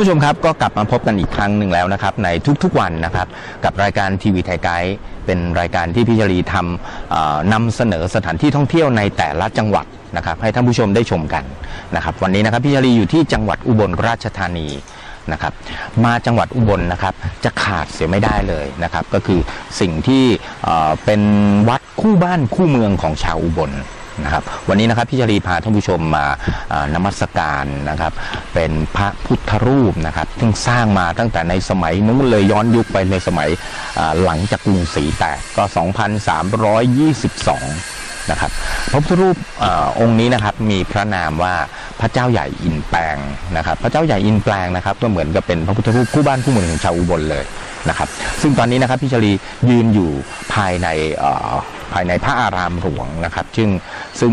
านผู้ชมครับก็กลับมาพบกันอีกครั้งหนึ่งแล้วนะครับในทุกๆวันนะครับกับรายการทีวีไทยไกด์เป็นรายการที่พี่ชลีทำนำเสนอสถานที่ท่องเที่ยวในแต่ละจังหวัดนะครับให้ท่านผู้ชมได้ชมกันนะครับวันนี้นะครับพี่ชลีอยู่ที่จังหวัดอุบลราชธานีนะครับมาจังหวัดอุบลนะครับจะขาดเสียไม่ได้เลยนะครับก็คือสิ่งที่เป็นวัดคู่บ้านคู่เมืองของชาวอุบล นะครับ วันนี้นะครับพี่ชลีพาท่านผู้ชมมานมัสการนะครับ เป็นพระพุทธรูปนะครับซึ่งสร้างมาตั้งแต่ในสมัยนู้นเลยย้อนยุคไปในสมัยหลังจากกรุงศรีแตกก็ 2322 นะครับ พระพุทธรูปอองค์นี้นะครับมีพระนามว่าพระเจ้าใหญ่อินแปลงนะครับ พระเจ้าใหญ่อินแปลงนะครับ ก็เหมือนกับเป็นพระพุทธรูปคู่บ้านคู่เมืองของชาวอุบลเลยนะครับ ซึ่งตอนนี้นะครับพี่ชลียืนอยู่ภายใน ภายในพระอารามหลวงนะครับซึ่งซึ่ง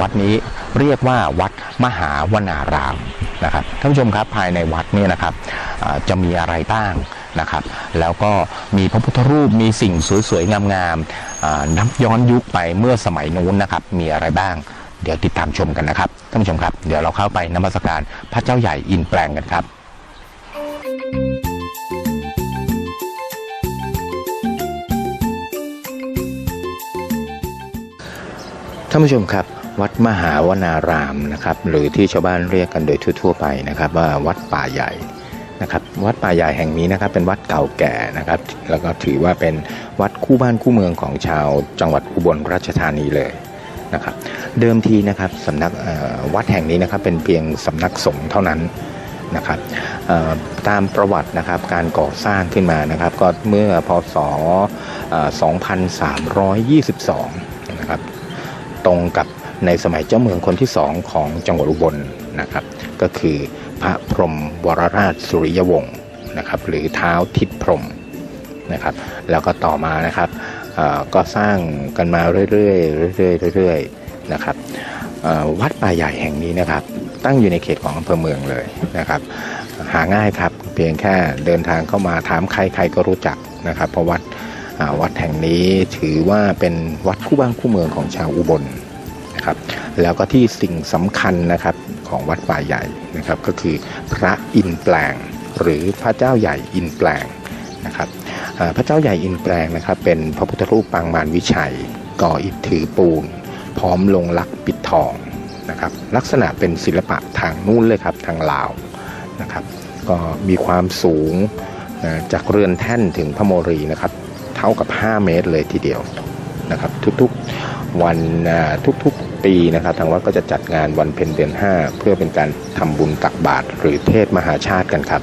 วัดนี้เรียกว่าวัดมหาวนารามนะครับท่านผู้ชมครับภายในวัดเนี่ยนะครับจะมีอะไรบ้างนะครับ แล้วก็มีพระพุทธรูปมีสิ่งสวยๆ งามๆนับย้อนยุคไปเมื่อสมัยนู้นนะครับ มีอะไรบ้าง เดี๋ยวติดตามชมกันนะครับท่านผู้ชมครับ เดี๋ยวเราเข้าไปนมัสการพระเจ้าใหญ่อินแปลงกันครับานผู้ชมครับวัดมหาวนารามนะครับหรือที่ชาวบ้านเรียกกันโดยทั่ว ๆ ไปนะครับ ว่าวัดป่าใหญ่นะครับวัดป่าใหญ่แห่งนี้นะครับเป็นวัดเก่าแก่นะครับ แล้วก็ถือว่าเป็นวัดคู่บ้านคู่เมืองของชาวจังหวัดอุบลราชธานีเลยนะครับ เดิมทีนะครับสำนักวัดแห่งนี้นะครับเป็นเพียงสำนักสงฆ์เท่านั้นนะครับตามประวัตินะครับการก่อสร้างขึ้นมานะครับ ก็เมื่อพศ 2322 ตรงกับในสมัยเจ้าเมืองคนที่สองของจังหวัดอุบลนะครับ ก็คือพระพรหมวรราชสุริยวงศ์นะครับ หรือเท้าทิศพรหมนะครับ แล้วก็ต่อมานะครับก็สร้างกันมาเรื่อยๆเรื่อยๆเรื่อยๆนะครับวัดป่าใหญ่แห่งนี้นะครับ ตั้งอยู่ในเขตของอำเภอเมืองเลยนะครับ หาง่ายครับเพียงแค่เดินทางเข้ามาถามใครใครก็รู้จักนะครับ เพราะวัด วัดแห่งนี้ถือว่าเป็นวัดคู่บ้านคู่เมืองของชาวอุบลนะครับแล้วก็ที่สิ่งสำคัญนะครับของวัดป่าใหญ่นะครับก็คือพระอินแปลง หรือพระเจ้าใหญ่อินแปลงนะครับพระเจ้าใหญ่อินแปลงนะครับเป็นพระพุทธรูปปางมารวิชัย ก่ออิฐถือปูน พร้อมลงลักปิดทองนะครับลักษณะเป็นศิลปะทางนู้นเลยครับทางลาวนะครับก็มีความสูงจากเรือนแท่นถึงพระโมรีนะครับ เท่ากับ 5 เมตรเลยทีเดียวนะครับทุกๆวันทุกๆปีนะครับทางวัดก็จะจัดงานวันเพ็ญเดือน 5 เพื่อเป็นการทำบุญตักบาตรหรือเทศมหาชาติกันครับ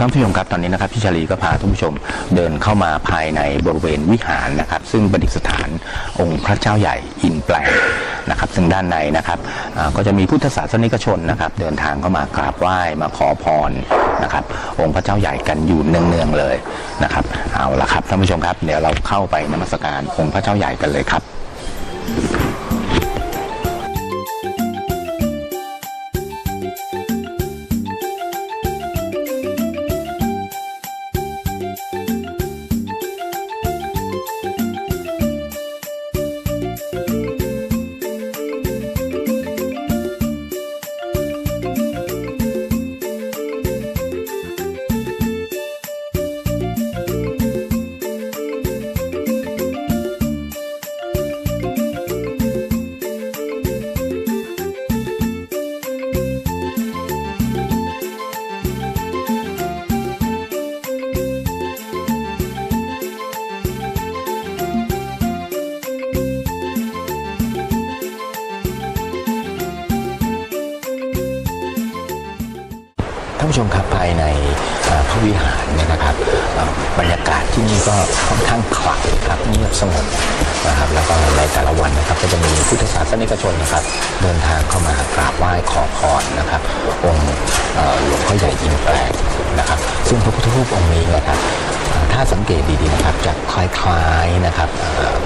ครับท่านผู้ชมครับตอนนี้นะครับพี่ชลีก็พาท่านผู้ชมเดินเข้ามาภายในบริเวณวิหารนะครับ ซึ่งประดิษฐานองค์พระเจ้าใหญ่อินแปลงนะครับ ซึ่งด้านในนะครับอ่าก็จะมีพุทธศาสนิกชนนะครับ เดินทางเข้ามากราบไหว้มาขอพรนะครับ องค์พระเจ้าใหญ่กันอยู่เนืองๆเลยนะครับเอาละครับท่านผู้ชมครับเดี๋ยวเราเข้าไปนมัสการองค์พระเจ้าใหญ่กันเลยครับ สงบนะครับแล้วก็ในแต่ละวันนะครับก็จะมีพุทธศาสนิกชนนะครับ เดินทางเข้ามากราบไหว้ขอพรนะครับ องค์หลวงพ่อใหญ่อินแปลงนะครับ ซึ่งพระพุทธรูปองค์นี้นะครับถ้าสังเกตดีๆนะครับจะคล้ายๆนะครับ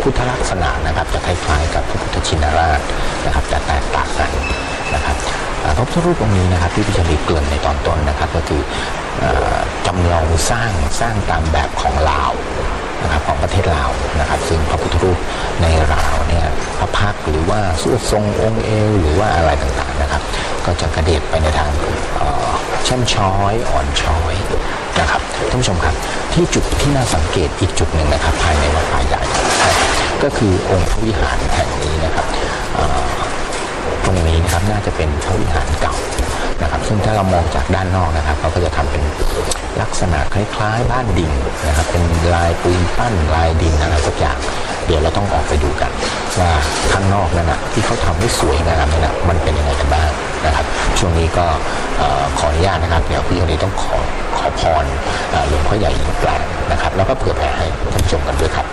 พุทธลักษณะนะครับจะคล้ายๆกับพระพุทธชินราชนะครับจะแตกต่างกันนะครับพระพุทธรูปองค์นี้นะครับที่พิจารณาเกริ่นในตอนต้นนะครับ ก็คือจำลองสร้างสร้างตามแบบของลาว นะครับของประเทศลาวนะครับ ซึ่งพระพุทธรูปในลาวเนี่ยพระพักหรือว่าสวดทรงองค์เอวหรือว่าอะไรต่างๆนะครับ ก็จะกระเด็ดไปในทางเอ่อแช่มช้อยอ่อนช้อยนะครับท่านผู้ชมครับที่จุดที่น่าสังเกตอีกจุดหนึ่งนะครับ ภายในวัดป่าใหญ่ก็คือองค์พระวิหารแห่งนี้นะครับตรงนี้นะครับน่าจะเป็นพระวิหารเก่า นะครับซึ่งถ้าเรามองจากด้านนอกนะครับเขาก็จะทำเป็นลักษณะคล้ายๆ บ้านดินนะครับเป็นลายปูนปั้นลายดินอะไรสักอย่างเดี๋ยวเราต้องออกไปดูกันว่าข้างนอกนั่นนะที่เขาทำให้สวยงามนั่นนะมันเป็นยังไงกันบ้างนะครับ ช่วงนี้ก็ขออนุญาตนะครับเดี๋ยวพี่โยนีต้องขอขอพรหลวงพ่อใหญ่อินแปลงนะครับ แล้วก็เผื่อแผ่ให้ท่านผู้ชมกันด้วยครับ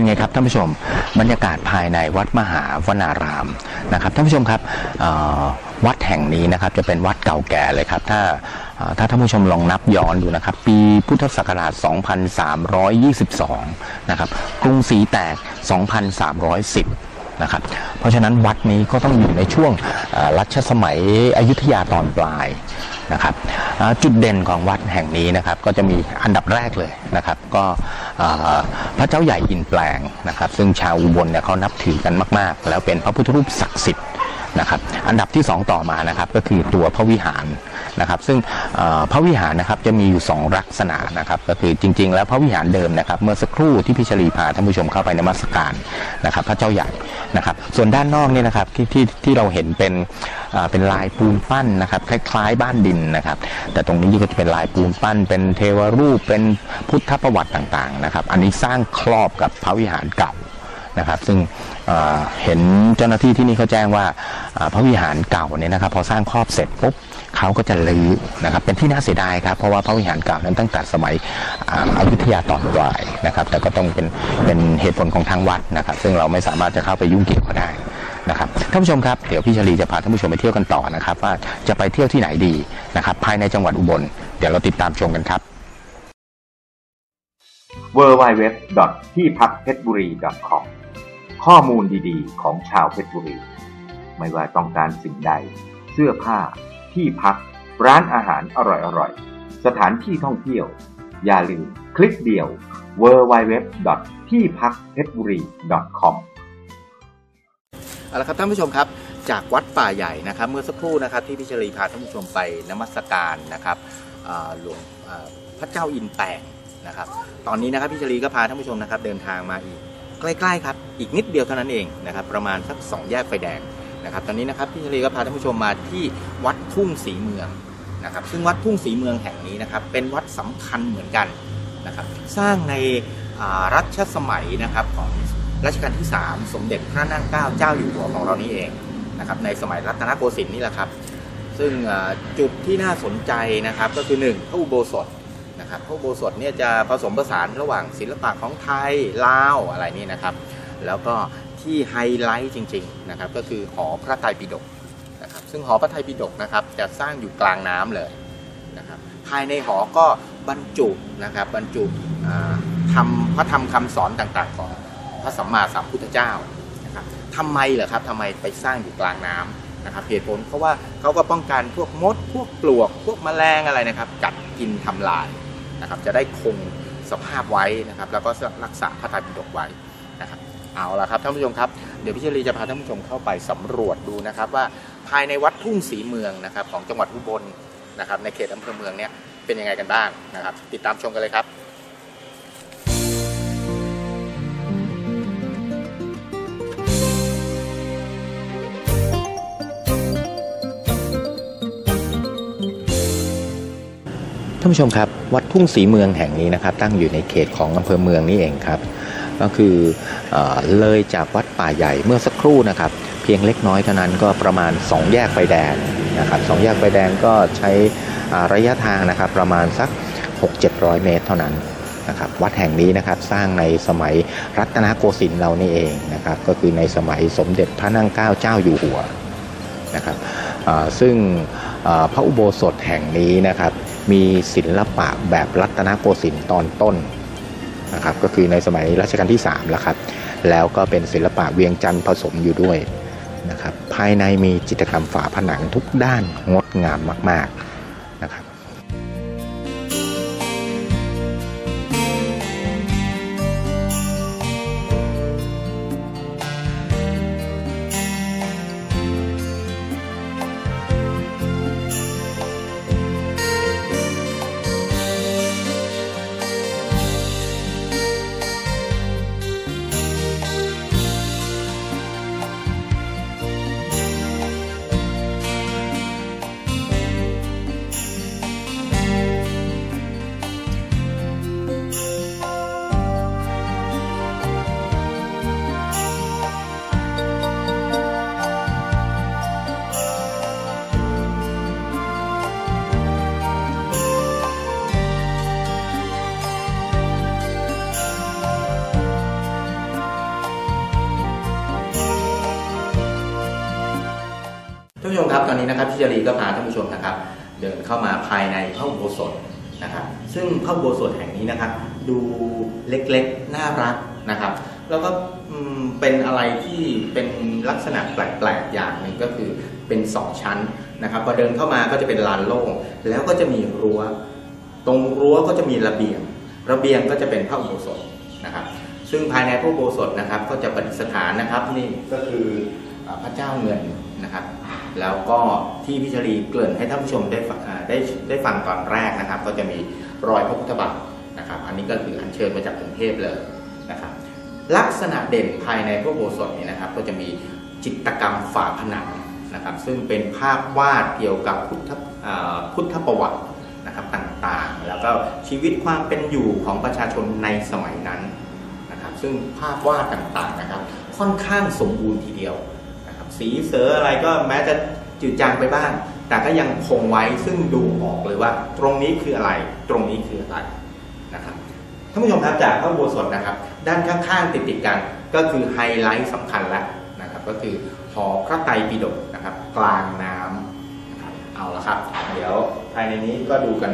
เป็นไงครับท่านผู้ชมบรรยากาศภายในวัดมหาวนารามนะครับท่านผู้ชมครับวัดแห่งนี้นะครับจะเป็นวัดเก่าแก่เลยครับถ้าถ้าท่านผู้ชมลองนับย้อนดูนะครับ ปีพุทธศักราช 2322 นะครับกรุงศรีแตก 2310นะครับเพราะฉะนั้นวัดนี้ก็ต้องอยู่ในช่วงรัชสมัยอยุธยาตอนปลาย นะครับจุดเด่นของวัดแห่งนี้นะครับก็จะมีอันดับแรกเลยนะครับ ก็พระเจ้าใหญ่อินแปลงนะครับ ซึ่งชาวอุบลเนี่ยเขานับถือกันมาก ๆ แล้วเป็นพระพุทธรูปศักดิ์สิทธิ์ นะครับอันดับที่สองต่อมานะครับก็คือตัวพระวิหารนะครับ ซึ่งพระวิหารนะครับจะมีอยู่สองลักษณะนะครับ ก็คือจริง ๆ แล้วพระวิหารเดิมนะครับ เมื่อสักครู่ที่พิชลีพาท่านผู้ชมเข้าไปนมัสการนะครับ พระเจ้าใหญ่นะครับ ส่วนด้านนอกเนี่ยนะครับที่ที่ที่เราเห็นเป็นเอ่อเป็นลายปูนปั้นนะครับคล้ายๆ บ้านดินนะครับ แต่ตรงนี้ก็จะเป็นลายปูนปั้น เป็นเทวรูปเป็นพุทธประวัติต่างๆนะครับ อันนี้สร้างครอบกับพระวิหารเก่า นะครับ ซึ่งเเห็นเจ้าหน้าที่ที่นี่เขาแจ้งว่าพระวิหารเก่าเนี่ยนะครับ พอสร้างครอบเสร็จปุ๊บเขาก็จะรื้อนะครับเป็นที่น่าเสียดายครับเพราะว่าพระวิหารเก่านั้นตั้งแต่สมัยอ่าอยุธยาตอนปลายนะครับ แต่ก็ต้องเป็นเป็นเหตุผลของทางวัดนะครับ ซึ่งเราไม่สามารถจะเข้าไปยุ่งเกี่ยวก็ได้นะครับท่านผู้ชมครับเดี๋ยวพี่ชลีจะพาท่านผู้ชมไปเที่ยวกันต่อนะครับ ว่าจะไปเที่ยวที่ไหนดีนะครับ ภายในจังหวัดอุบลเดี๋ยวเราติดตามชมกันครับ w w w ที่พักเพชรบุรี .com ข้อมูลดีๆ ของชาวเพชรบุรี ไม่ว่าต้องการสิ่งใด เสื้อผ้า ที่พัก ร้านอาหารอร่อยๆ สถานที่ท่องเที่ยว อย่าลืมคลิกเดียว w w w ที่พักเพชรบุรี .com เอาละครับท่านผู้ชมครับ จากวัดป่าใหญ่นะครับ เมื่อสักครู่นะครับที่พิชลีพาท่านผู้ชมไปนมัสการนะครับหลวงพระเจ้าอินแปงนะครับ ตอนนี้นะครับพิชลีก็พาท่านผู้ชมนะครับ เดินทางมาอีก ใกล้ๆครับอีกนิดเดียวเท่านั้นเองนะครับประมาณสักสองแยกไฟแดงนะครับตอนนี้นะครับพิชลีก็พาท่านผู้ชมมาที่วัดทุ่งศรีเมืองนะครับซึ่งวัดทุ่งศรีเมืองแห่งนี้นะครับเป็นวัดสำคัญเหมือนกันนะครับสร้างในรัชสมัยนะครับของรัชกาลที่ 3 สมเด็จพระนั่งเกล้าเจ้าอยู่หัวของเรานี่เองนะครับในสมัยรัตนโกสินทร์นี่แหละครับ ซึ่งจุดที่น่าสนใจนะครับก็คือ 1 พระอุโบสถ นะครับพระอุโบสถเนี่ยจะผสมผสานระหว่างศิลปะของไทยลาวอะไรนี่นะครับ แล้วก็ที่ไฮไลท์จริงๆนะครับก็คือหอพระไตรปิฎกนะครับซึ่งหอพระไตรปิฎกนะครับจะสร้างอยู่กลางน้ำเลยนะครับภายในหอก็บรรจุนะครับบรรจุทำพระธรรมคำสอนต่างๆ ของพระสัมมาสัมพุทธเจ้านะครับทำไมเหรอครับทำไมไปสร้างอยู่กลางน้ำนะครับเหตุผลเพราะว่าเขาก็ป้องกันพวกมด พวกปลวก พวกแมลงอะไรนะครับ กัดกินทำลาย นะครับจะได้คงสภาพไว้นะครับแล้วก็รักษาพระไตรปิฎกไว้นะครับเอาละครับท่านผู้ชมครับเดี๋ยวพี่เชลีจะพาท่านผู้ชมเข้าไปสำรวจดูนะครับว่าภายในวัดทุ่งศรีเมืองนะครับของจังหวัดอุบลนะครับในเขตอำเภอเมืองเนี่ยเป็นยังไงกันบ้างนะครับ ติดตามชมกันเลยครับ ท่านผู้ชมครับ วัดทุ่งศรีเมืองแห่งนี้นะครับ ตั้งอยู่ในเขตของอำเภอเมืองนี่เองครับ ก็คือเอเลยจากวัดป่าใหญ่เมื่อสักครู่นะครับ เพียงเล็กน้อยเท่านั้นก็ประมาณ 2 แยกไฟแดงนะครับสองแยกไฟแดงก็ใช้ระยะทางนะครับประมาณสัก 6-700 เมตรเท่านั้นนะครับวัดแห่งนี้นะครับสร้างในสมัยรัตนโกสินทร์เรานี่เองนะครับก็คือในสมัยสมเด็จพระนั่งเกล้าเจ้าอยู่หัวนะครับซึ่งพระอุโบสถแห่งนี้นะครับ มีศิลปะแบบรัตนโกสินทร์ตอนต้นนะครับก็คือในสมัยรัชกาลที่3แล้วครับแล้วก็เป็นศิลปะเวียงจันทร์ผสมอยู่ด้วยนะครับภายในมีจิตรกรรมฝาผนังทุกด้านงดงามมากๆ ครับตอนนี้นะครับพี่จรีก็พาท่านผู้ชมนะครับ เดินเข้ามาภายในพระอุโบสถนะครับ ซึ่งพระอุโบสถแห่งนี้นะครับ ดูเล็กๆน่ารักนะครับ แล้วก็เป็นอะไรที่เป็นลักษณะแปลกๆอย่างหนึ่งก็คือเป็นสองชั้นนะครับพอเดินเข้ามาก็จะเป็นลานโล่งแล้วก็จะมีรั้ว ตรงรั้วก็จะมีระเบียง ระเบียงก็จะเป็นพระอุโบสถนะครับ ซึ่งภายในพระอุโบสถนะครับก็จะประดิษฐานนะครับนี่ก็คือพระเจ้าเงินนะครับ แล้วก็ที่พิชรีเกริ่นให้ท่านผู้ชมได้ฟังได้ได้ฟังตอนแรกนะครับ ก็จะมีรอยพระพุทธบาทนะครับ อันนี้ก็คืออัญเชิญมาจากกรุงเทพเลยนะครับลักษณะเด่นภายในพระโบสถนี้นะครับ ก็จะมีจิตกรรมฝาผนังนะครับ ซึ่งเป็นภาพวาดเกี่ยวกับพุทธพุทธประวัตินะครับต่างๆ แล้วก็ชีวิตความเป็นอยู่ของประชาชนในสมัยนั้นนะครับ ซึ่งภาพวาดต่างๆนะครับ ค่อนข้างสมบูรณ์ทีเดียว สีเสืออะไรก็แม้จะจืดจางไปบ้าง แต่ก็ยังคงไว้ซึ่งดูออกเลยว่า ตรงนี้คืออะไร ตรงนี้คืออะไรนะครับท่านผู้ชมครับจากพระอุโบสถนะครับ ด้านข้างๆติดติดๆกันก็คือไฮไลท์สำคัญแล้วนะครับก็คือหอพระไตรปิฎกนะครับ กลางน้ำนะครับเอาละครับ เดี๋ยวภายในนี้ก็ดูกัน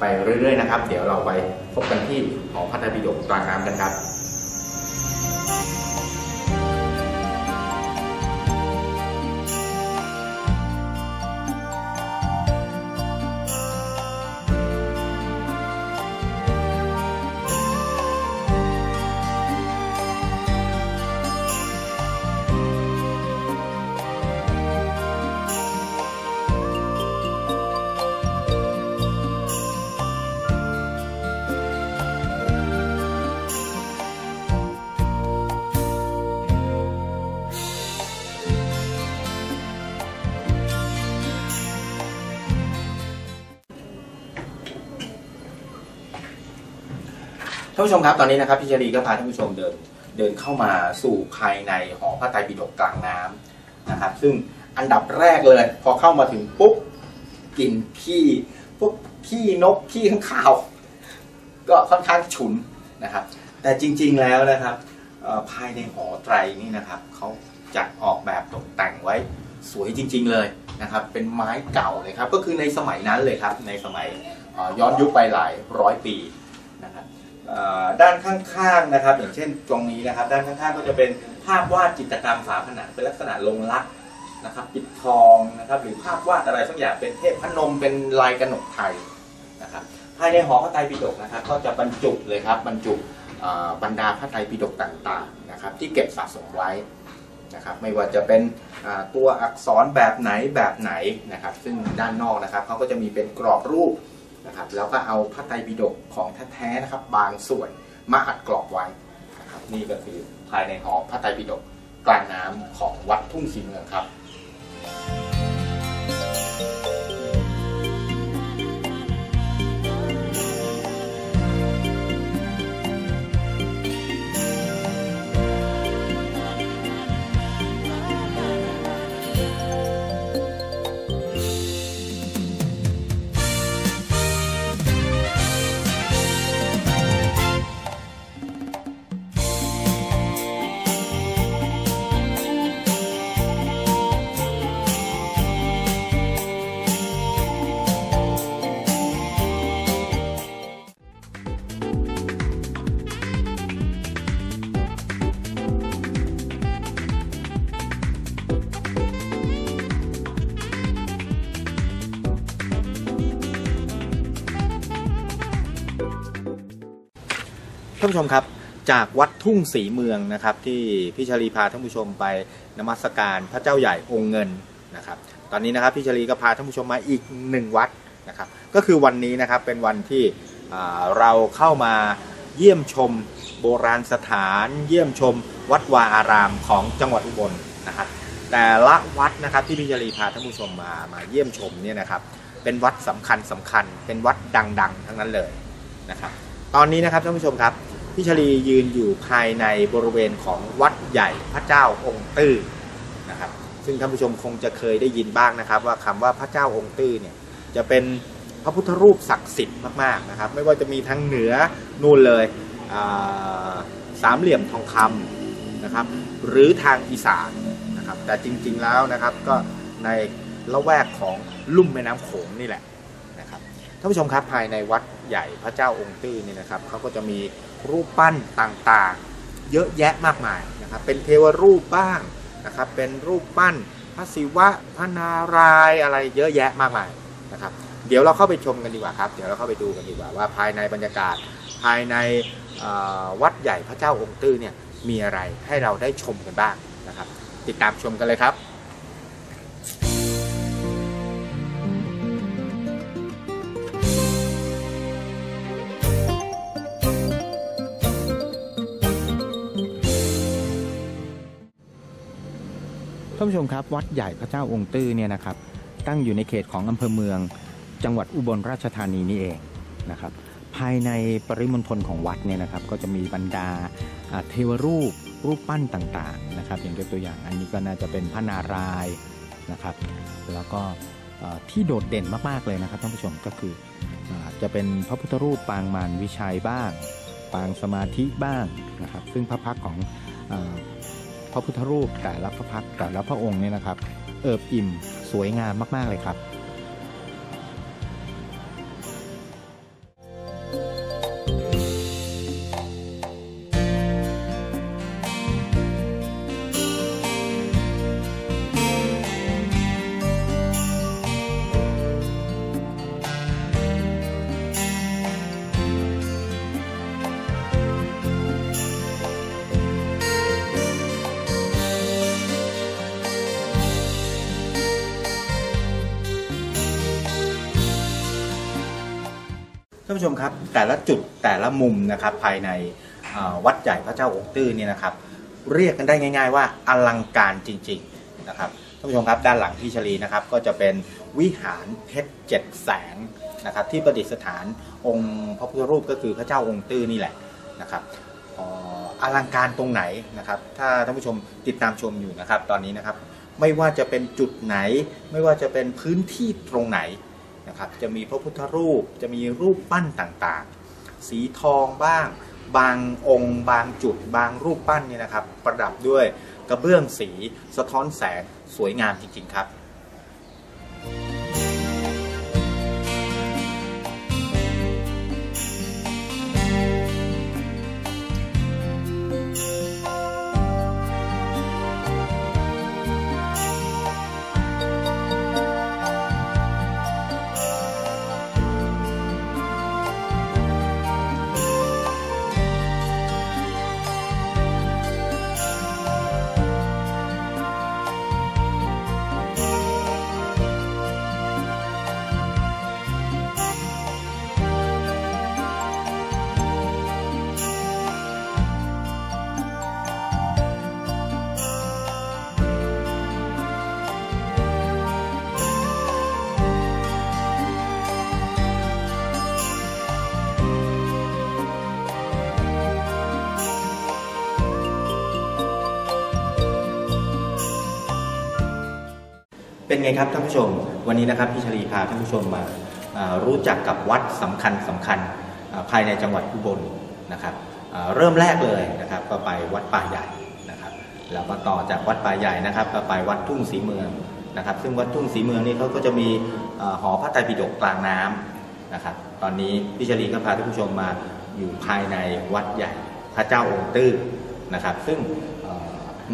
ไปเรื่อยๆนะครับ เดี๋ยวเราไปพบกันที่หอพระไตรปิฎกกลางน้ำกันครับ ท่านผู้ชมครับตอนนี้นะครับพี่ชลีก็พาท่านผู้ชมเดินเดินเข้ามาสู่ภายในหอพระไตรปิฎกกลางน้ำนะครับ ซึ่งอันดับแรกเลย พอเข้ามาถึงปุ๊บกลิ่นขี้พวกขี้นกขี้ข้างคาว ก็ค่อนข้างฉุนนะครับ แต่จริงๆแล้วนะครับภายในหอไตรนี่นะครับเขาจัดออกแบบตกแต่งไว้สวยจริง ๆเลยนะครับ เป็นไม้เก่าเลยครับ ก็คือในสมัยนั้นเลยครับ ในสมัยย้อนยุคไปหลายร้อยปี ด้านข้างๆนะครับ อย่างเช่นตรงนี้นะครับ ด้านข้างๆก็จะเป็นภาพวาดจิตรกรรมฝาผนังเป็นลักษณะลงลักษณ์นะครับปิดทองนะครับหรือภาพวาดอะไรสักอย่างเป็นเทพพนมเป็นลายกระหนกไทยนะครับภายในหอพระไตรปิฎกนะครับ ก็จะบรรจุเลยครับบรรจุบรรดาพระไตรปิฎกต่างๆนะครับ ที่เก็บสะสมไว้นะครับไม่ว่าจะเป็นตัวอักษรแบบไหนแบบไหนนะครับ ซึ่งด้านนอกนะครับเขาก็จะมีเป็นกรอบรูป นะครับ แล้วก็เอาพระไตรปิฎกของแท้ๆนะครับ บางส่วนมาอัดกรอบไว้นะครับ นี่ก็คือภายในหอพระไตรปิฎกกลางน้ำของวัดทุ่งศรีเมืองครับานผู้ชมครับ จากวัดทุ่งศรีเมืองนะครับ ที่พี่ชลีพาท่านผู้ชมไปนมัสการพระเจ้าใหญ่องค์เงินนะครับ ตอนนี้นะครับพี่ชลีก็พาท่านผู้ชมมาอีกหนึ่งวัดนะครับ ก็คือวันนี้นะครับเป็นวันที่เราเข้ามาเยี่ยมชมโบราณสถาน เยี่ยมชมวัดวาอารามของจังหวัดอุบลนะครับแต่ละวัดนะครับที่พี่ชลีพาท่านผู้ชมมามาเยี่ยมชมเนี่ยนะครับ เป็นวัดสำคัญสำคัญ เป็นวัดดัง ๆ ทั้งนั้นเลยนะครับ ตอนนี้นะครับท่านผู้ชมครับ พี่ชลียืนอยู่ภายในบริเวณของวัดใหญ่พระเจ้าองค์ตื้อนะครับ ซึ่งท่านผู้ชมคงจะเคยได้ยินบ้างนะครับ ว่าคำว่าพระเจ้าองค์ตื้อเนี่ยจะเป็นพระพุทธรูปศักดิ์สิทธิ์มากๆนะครับ ไม่ว่าจะมีทั้งเหนือนู่นเลยสามเหลี่ยมทองคำนะครับ หรือทางอีสานนะครับ แต่จริงๆแล้วนะครับก็ในละแวกของลุ่มแม่น้ำโขงนี่แหละนะครับท่านผู้ชมครับภายในวัดใหญ่พระเจ้าองค์ตื้อนี่นะครับเขาก็จะมี รูปปั้นต่างๆ เยอะแยะมากมายนะครับเป็นเทวรูปบ้างนะครับเป็นรูปปั้นพระศิวะพระนารายอะไรเยอะแยะมากมายนะครับเดี๋ยวเราเข้าไปชมกันดีกว่าครับ เดี๋ยวเราเข้าไปดูกันดีกว่าว่าภายในบรรยากาศภายในวัดใหญ่พระเจ้าองค์ตื้อเนี่ยมีอะไรให้เราได้ชมกันบ้างนะครับ ติดตามชมกันเลยครับ ท่านผู้ชมครับ วัดใหญ่พระเจ้าองค์ตื้อเนี่ยนะครับ ตั้งอยู่ในเขตของอำเภอเมือง จังหวัดอุบลราชธานีนี่เองนะครับ ภายในปริมณฑลของวัดเนี่ยนะครับ ก็จะมีบรรดาเทวรูปรูปปั้นต่างๆนะครับ อย่างยกตัวอย่างอันนี้ก็น่าจะเป็นพระนารายณ์นะครับ แล้วก็ที่โดดเด่นมากๆเลยนะครับท่านผู้ชมก็คืออจะเป็นพระพุทธรูปปางมารวิชัยบ้าง ปางสมาธิบ้างนะครับ ซึ่งพระพักของ ระพุทธรูปแต่ละพระพักแต่ละพระองค์เนี่ยนะครับ เอิบอิ่มสวยงามมากๆเลยครับ ผู้ชมครับ แต่ละจุดแต่ละมุมนะครับภายในวัดใหญ่พระเจ้าองค์ตื้อเนี่ยนะครับ เรียกกันได้ง่าย ๆ ว่าอลังการจริง ๆนะครับท่านผู้ชมครับด้านหลังพี่ชลีนะครับก็จะเป็นวิหารเพชรเจ็ดแสงนะครับที่ประดิษฐานองค์พระพุทธรูปก็คือพระเจ้าองค์ตื้อนี่แหละนะครับอลังการตรงไหนนะครับถ้าท่านผู้ชมติดตามชมอยู่นะครับ ตอนนี้นะครับไม่ว่าจะเป็นจุดไหน ไม่ว่าจะเป็นพื้นที่ตรงไหน นะครับ จะมีพระพุทธรูป จะมีรูปปั้นต่างๆ สีทองบ้าง บางองค์ บางจุด บางรูปปั้นเนี่ยนะครับ ประดับด้วยกระเบื้องสี สะท้อนแสง สวยงามจริงๆครับ เป็นไงครับท่านผู้ชม วันนี้นะครับพี่ชลีพาท่านผู้ชมมาารู้จักกับวัดสำคัญสำคัญาภายในจังหวัดอุบลนะครับเริ่มแรกเลยนะครับก็ไปวัดป่าใหญ่นะครับแล้วก็ต่อจากวัดป่าใหญ่นะครับก็ไปวัดทุ่งศรีเมืองนะครับ ซึ่งวัดทุ่งศรีเมืองนี่เขาก็จะมีอหอพระไตรปิฎกกลางน้ำนะครับ ตอนนี้พี่ชลีก็พาท่านผู้ชมมาอยู่ภายในวัดใหญ่พระเจ้าองค์ตื้อนะครับ ซึ่ง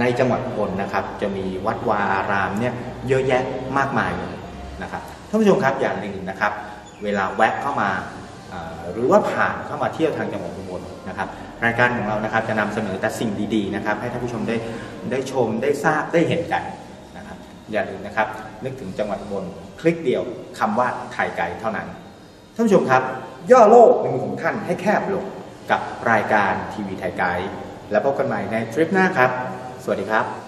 ในจังหวัดอุบลนะครับ จะมีวัดวาอารามเนี่ย เยอะแยะมากมายเลยนะครับท่านผู้ชมครับอย่างหนึ่งนะครับ เวลาแวะเข้ามาหรือว่าผ่านเข้ามาเที่ยวทางจังหวัดอุบลนะครับ รายการของเรานะครับจะนำเสนอแต่สิ่งดีๆนะครับ ให้ท่านผู้ชมได้ได้ชมได้ทราบได้เห็นกันนะครับ อย่าลืมนะครับ นึกถึงจังหวัดอุบลคลิกเดียวคำว่าไทยไกด์เท่านั้นท่านผู้ชมครับ ย่อโลกในมุมของท่านให้แคบลงกับรายการทีวีไทยไกด์แล้วพบกันใหม่ในทริปหน้าครับ สวัสดีครับ